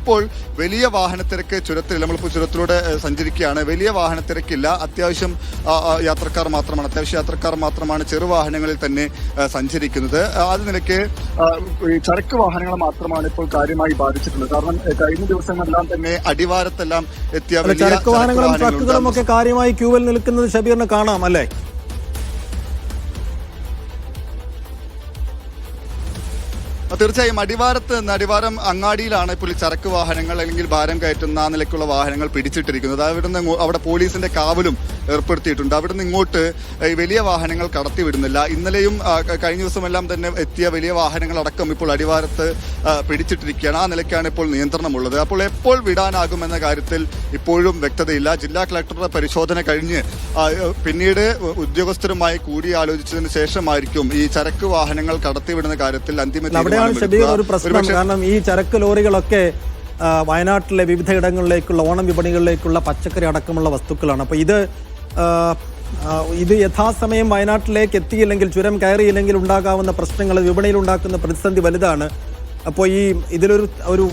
ഇപ്പോൾ വലിയ വാഹനത്തിരക്ക് ചുരത്തിൽ നമ്മളിപ്പോൾ ചുരത്തിലൂടെ സഞ്ചരിക്കുകയാണ്. വലിയ വാഹനത്തിരക്കില്ല. അത്യാവശ്യം യാത്രക്കാർ മാത്രമാണ്. അത്യാവശ്യം യാത്രക്കാർ മാത്രമാണ് ചെറുവാഹനങ്ങളിൽ തന്നെ സഞ്ചരിക്കുന്നത്. അത് നിലയ്ക്ക് ചരക്ക് വാഹനങ്ങൾ മാത്രമാണ് ഇപ്പോൾ കാര്യമായി ബാധിച്ചിട്ടുള്ളത്. കാരണം കഴിഞ്ഞ ദിവസങ്ങളെല്ലാം തന്നെ അടിവാരത്തെല്ലാം എത്തിയ വലിയ ചരക്ക് വാഹനങ്ങളും ട്രക്കുകളും ഒക്കെ കാര്യമായി ക്യൂവിൽ നിൽക്കുന്നത് ഷബീറിന് കാണാം അല്ലേ? തീർച്ചയായും അടിവാരത്ത് നിന്ന് അടിവാരം അങ്ങാടിയിലാണ് ഇപ്പോൾ ചരക്ക് വാഹനങ്ങൾ അല്ലെങ്കിൽ ഭാരം കയറ്റുന്ന നിലയ്ക്കുള്ള വാഹനങ്ങൾ പിടിച്ചിട്ടിരിക്കുന്നത്. അവിടുന്ന് അവിടെ പോലീസിന്റെ കാവലും ഏർപ്പെടുത്തിയിട്ടുണ്ട്. അവിടുന്ന് ഇങ്ങോട്ട് വലിയ വാഹനങ്ങൾ കടത്തിവിടുന്നില്ല ഇന്നലെയും കഴിഞ്ഞ ദിവസമെല്ലാം തന്നെ എത്തിയ വലിയ വാഹനങ്ങളടക്കം ഇപ്പോൾ അടിവാരത്ത് പിടിച്ചിട്ടിരിക്കുകയാണ്. ആ നിലയ്ക്കാണ് ഇപ്പോൾ നിയന്ത്രണമുള്ളത്. അപ്പോൾ എപ്പോൾ വിടാനാകുമെന്ന കാര്യത്തിൽ ഇപ്പോഴും വ്യക്തതയില്ല. ജില്ലാ കളക്ടറുടെ പരിശോധന കഴിഞ്ഞ് പിന്നീട് ഉദ്യോഗസ്ഥരുമായി കൂടിയാലോചിച്ചതിന് ശേഷമായിരിക്കും ഈ ചരക്ക് വാഹനങ്ങൾ കടത്തിവിടുന്ന കാര്യത്തിൽ അന്തിമ അവിടെയാണ് ഷബീർ ഒരു പ്രശ്നം. കാരണം ഈ ചരക്ക് ലോറികളൊക്കെ വയനാട്ടിലെ വിവിധ ഇടങ്ങളിലേക്കുള്ള ഓണം വിപണികളിലേക്കുള്ള പച്ചക്കറി അടക്കമുള്ള വസ്തുക്കളാണ്. അപ്പോൾ ഇത് ഇത് യഥാസമയം വയനാട്ടിലേക്ക് എത്തിയില്ലെങ്കിൽ ചുരം കയറിയില്ലെങ്കിൽ ഉണ്ടാകാവുന്ന പ്രശ്നങ്ങൾ വിപണിയിൽ ഉണ്ടാക്കുന്ന പ്രതിസന്ധി വലുതാണ്. അപ്പോൾ ഈ ഇതിലൊരു ഒരു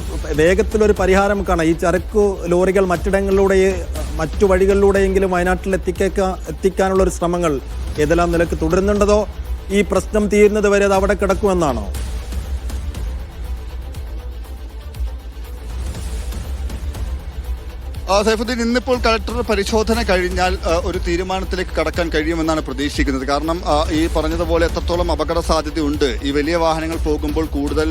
വേഗത്തിലൊരു പരിഹാരം കാണാം. ഈ ചരക്ക് ലോറികൾ മറ്റിടങ്ങളിലൂടെ മറ്റു വഴികളിലൂടെയെങ്കിലും വയനാട്ടിൽ എത്തിക്കേക്ക എത്തിക്കാനുള്ള ഒരു ശ്രമങ്ങൾ ഏതെല്ലാം നിലയ്ക്ക് തുടരുന്നുണ്ടതോ? ഈ പ്രശ്നം തീരുന്നത് വരെ അത് അവിടെ കിടക്കുമെന്നാണോ? സൈഫുദ്ദീൻ ഇന്നിപ്പോൾ കളക്ടർ പരിശോധന കഴിഞ്ഞാൽ ഒരു തീരുമാനത്തിലേക്ക് കടക്കാൻ കഴിയുമെന്നാണ് പ്രതീക്ഷിക്കുന്നത്. കാരണം ഈ പറഞ്ഞതുപോലെ എത്രത്തോളം അപകട സാധ്യതയുണ്ട് ഈ വലിയ വാഹനങ്ങൾ പോകുമ്പോൾ കൂടുതൽ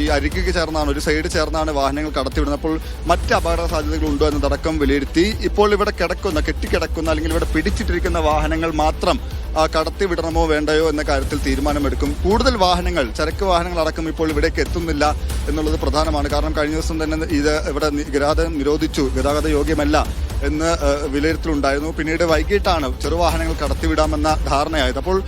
ഈ അരികിക്ക് ചേർന്നാണ് ഒരു സൈഡ് ചേർന്നാണ് വാഹനങ്ങൾ കടത്തിവിടുന്നത്. അപ്പോൾ മറ്റ് അപകട സാധ്യതകൾ ഉണ്ടോ എന്നതടക്കം വിലയിരുത്തി ഇപ്പോൾ ഇവിടെ കിടക്കുന്ന കെട്ടിക്കിടക്കുന്ന അല്ലെങ്കിൽ ഇവിടെ പിടിച്ചിട്ടിരിക്കുന്ന വാഹനങ്ങൾ മാത്രം കടത്തിവിടണമോ വേണ്ടയോ എന്ന കാര്യത്തിൽ തീരുമാനമെടുക്കും. കൂടുതൽ വാഹനങ്ങൾ ചരക്ക് വാഹനങ്ങൾ അടക്കം ഇപ്പോൾ ഇവിടേക്ക് എത്തുന്നില്ല എന്നുള്ളത് പ്രധാനമാണ്. കാരണം കഴിഞ്ഞ ദിവസം തന്നെ ഇത് ഇവിടെ ഗതാഗതം നിരോധിച്ചു. ഗതാഗത യോഗ്യമല്ല എന്ന് വിലയിരുത്തലുണ്ടായിരുന്നു. പിന്നീട് വൈകിട്ടാണ് ചെറുവാഹനങ്ങൾ കടത്തിവിടാമെന്ന ധാരണയായത്. അപ്പോൾ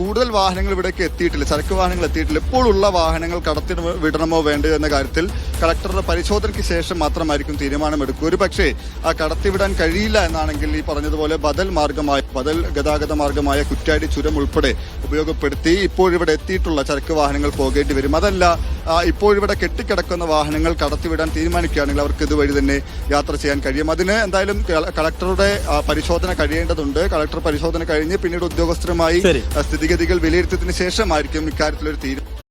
കൂടുതൽ വാഹനങ്ങൾ ഇവിടേക്ക് എത്തിയിട്ടില്ല ചരക്ക് വാഹനങ്ങൾ എത്തിയിട്ടില്ല. ഇപ്പോഴുള്ള വാഹനങ്ങൾ കടത്തി വിടണമോ വേണ്ടയോ എന്ന കാര്യത്തിൽ കളക്ടറുടെ പരിശോധനയ്ക്ക് ശേഷം മാത്രമായിരിക്കും തീരുമാനമെടുക്കുക. ഒരു പക്ഷേ ആ കടത്തിവിടാൻ കഴിയില്ല എന്നാണെങ്കിൽ ഈ പറഞ്ഞതുപോലെ ബദൽ മാർഗമായ ബദൽ ഗതാഗത മാർഗമായ കുറ്റാടി ചുരം ഉൾപ്പെടെ ഉപയോഗപ്പെടുത്തി ഇപ്പോഴിവിടെ എത്തിയിട്ടുള്ള ചരക്ക് വാഹനങ്ങൾ പോകേണ്ടി വരും. അതല്ല ഇപ്പോഴിവിടെ കെട്ടിക്കിടക്കുന്ന വാഹനങ്ങൾ കടത്തിവിടാൻ തീരുമാനിക്കുകയാണെങ്കിൽ അവർക്ക് ഇതുവഴി തന്നെ യാത്ര ചെയ്യാൻ കഴിയും. അതിന് എന്തായാലും കളക്ടറുടെ പരിശോധന കഴിയേണ്ടതുണ്ട്. കളക്ടർ പരിശോധന കഴിഞ്ഞ് പിന്നീട് ഉദ്യോഗസ്ഥരുമായി സ്ഥിതിഗതികൾ വിലയിരുത്തിയതിനു ശേഷമായിരിക്കും ഇക്കാര്യത്തിലൊരു തീരുമാനം